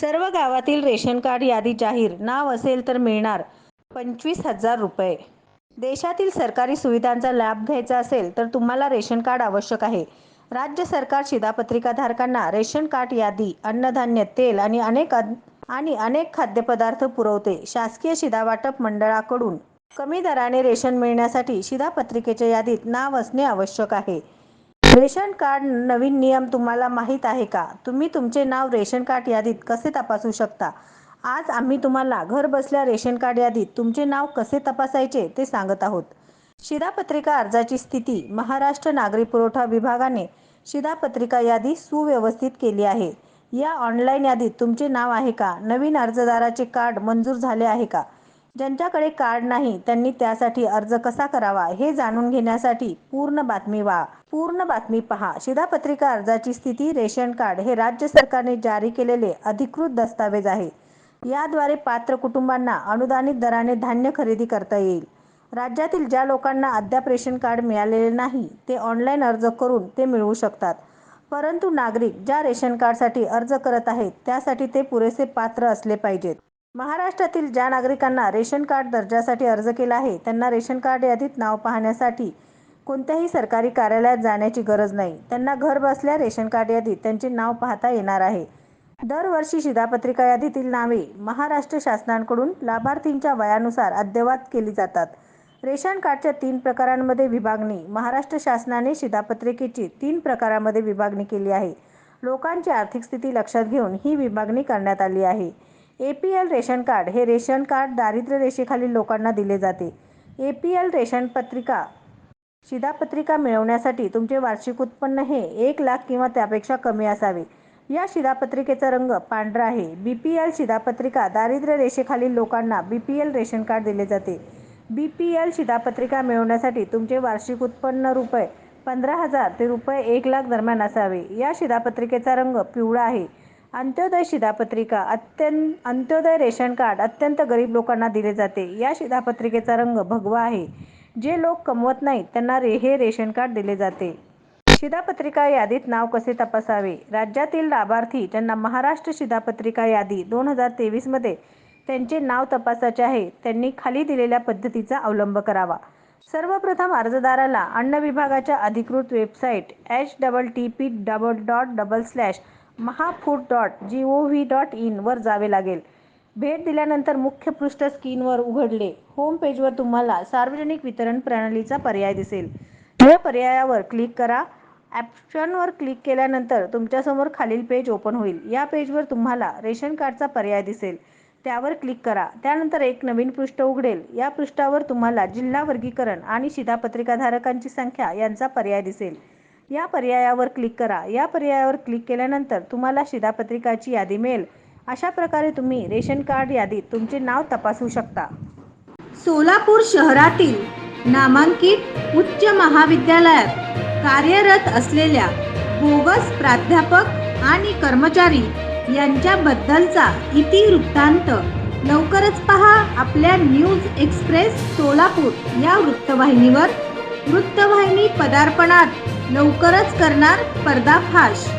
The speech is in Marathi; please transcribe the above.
सर्व गावातील रेशन कार्ड यादी जाहीर नाव असेल तर मिळणार पंचवीस हजार रुपये. देशातील सरकारी सुविधांचा लाभ घ्यायचा असेल तर तुम्हाला रेशन कार्ड आवश्यक आहे. राज्य सरकार शिधापत्रिकाधारकांना रेशन कार्ड यादी अन्नधान्य तेल आणि अनेक अद- आणि अनेक खाद्यपदार्थ पुरवते. शासकीय शिधावाटप मंडळाकडून कमी दराने रेशन मिळण्यासाठी शिधापत्रिकेच्या यादीत नाव असणे आवश्यक आहे. रेशन कार्ड नवीन नियम तुम्हाला माहीत आहे का? तुम्ही तुमचे नाव रेशन कार्ड यादीत कसे तपासू शकता? आज आम्ही तुम्हाला घर बसल्या रेशन कार्ड यादीत तुमचे नाव कसे तपासायचे ते सांगत आहोत. शिधापत्रिका अर्जाची स्थिती महाराष्ट्र नागरी पुरवठा विभागाने शिधापत्रिका यादी सुव्यवस्थित केली आहे. या ऑनलाईन यादीत तुमचे नाव आहे का? नवीन अर्जदाराचे कार्ड मंजूर झाले आहे का? ज्यांच्याकडे कार्ड नाही त्यांनी त्यासाठी अर्ज कसा करावा हे जाणून घेण्यासाठी पूर्ण बातमी वा. पूर्ण बातमी पहा. शिधापत्रिका अर्जाची स्थिती रेशन कार्ड हे राज्य सरकारने जारी केलेले अधिकृत दस्तावेज आहे. याद्वारे पात्र कुटुंबांना अनुदानित दराने धान्य खरेदी करता येईल. राज्यातील ज्या लोकांना अद्याप रेशन कार्ड मिळालेले नाही ते ऑनलाईन अर्ज करून ते मिळवू शकतात. परंतु नागरिक ज्या रेशन कार्डसाठी अर्ज करत आहेत त्यासाठी ते पुरेसे पात्र असले पाहिजेत. महाराष्ट्रातील ज्या नागरिकांना रेशन कार्ड दर्जासाठी अर्ज केला आहे त्यांना रेशन कार्ड यादीत नाव पाहण्यासाठी कोणत्याही सरकारी कार्यालयात जाण्याची गरज नाही. त्यांना घर बसल्या रेशन कार्ड यादीत त्यांचे नाव पाहता येणार आहे. दरवर्षी शिधापत्रिका यादीतील नावे महाराष्ट्र शासनाकडून लाभार्थींच्या वयानुसार अद्ययावत केली जातात. रेशन कार्डच्या तीन प्रकारांमध्ये विभागणी महाराष्ट्र शासनाने शिधापत्रिकेची तीन प्रकारामध्ये विभागणी केली आहे. लोकांची आर्थिक स्थिती लक्षात घेऊन ही विभागणी करण्यात आली आहे. A P L ration card हे रेशन कार्ड दारिद्र्य रेषेखालील लोकांना दिले जाते. ए पी एल रेशन पत्रिका शिधापत्रिका मिळवण्यासाठी तुमचे वार्षिक उत्पन्न हे एक लाख किंवा त्यापेक्षा कमी असावे. या शिधापत्रिकेचा रंग पांढरा आहे. बी पी एल शिधापत्रिका दारिद्र्य रेषेखालील लोकांना B P L ration card दिले जाते. बी पी एल शिधापत्रिका मिळवण्यासाठी तुमचे वार्षिक उत्पन्न रुपये पंधरा हजार ते रुपये एक लाख दरम्यान असावे. या शिधापत्रिकेचा रंग पिवळा आहे. अंत्योदय शिधापत्रिका अत्यंत अंत्योदय रेशन कार्ड अत्यंत गरीब लोकांना दिले जाते. या शिधापत्रिकेचा रंग भगवा आहे. जे लोक कमवत नाहीत त्यांना रे हे रेशन कार्ड दिले जाते. शिधापत्रिका यादीत नाव कसे तपासावे? राज्यातील लाभार्थी ज्यांना महाराष्ट्र शिधापत्रिका यादी दोन हजार तेवीसमध्ये त्यांचे नाव तपासायचे आहे त्यांनी खाली दिलेल्या पद्धतीचा अवलंब करावा. सर्वप्रथम अर्जदाराला अन्न विभागाच्या अधिकृत website H double T P double dot double slash Mahafood dot G O V dot इनवर जावे लागेल. भेट दिल्यानंतर मुख्य पृष्ठ स्क्रीनवर उघडले. होम पेजवर तुम्हाला सार्वजनिक वितरण प्रणालीचा पर्याय दिसेल. या पर्यायावर क्लिक करा. ॲप्शनवर क्लिक केल्यानंतर तुमच्यासमोर खालील पेज ओपन होईल. या पेजवर तुम्हाला रेशन कार्डचा पर्याय दिसेल. त्यावर क्लिक करा. त्यानंतर एक नवीन पृष्ठ उघडेल. या पृष्ठावर तुम्हाला जिल्हा वर्गीकरण आणि शिधापत्रिकाधारकांची संख्या यांचा पर्याय दिसेल. या पर्यायावर क्लिक करा. या पर्यायावर क्लिक केल्यानंतर तुम्हाला शिधापत्रिकाची यादी मिळेल. अशा प्रकारे तुम्ही रेशन कार्ड यादीत तुमचे नाव तपासू शकता. सोलापूर शहरातील नामांकित उच्च महाविद्यालयात कार्यरत असलेल्या बोगस प्राध्यापक आणि कर्मचारी यांच्याबद्दलचा इति वृत्तांत लवकरच पहा आपल्या न्यूज एक्सप्रेस सोलापूर या वृत्तवाहिनीवर. वृत्तवाहिनी पदार्पणात लवकरच करणार पर्दाफाश.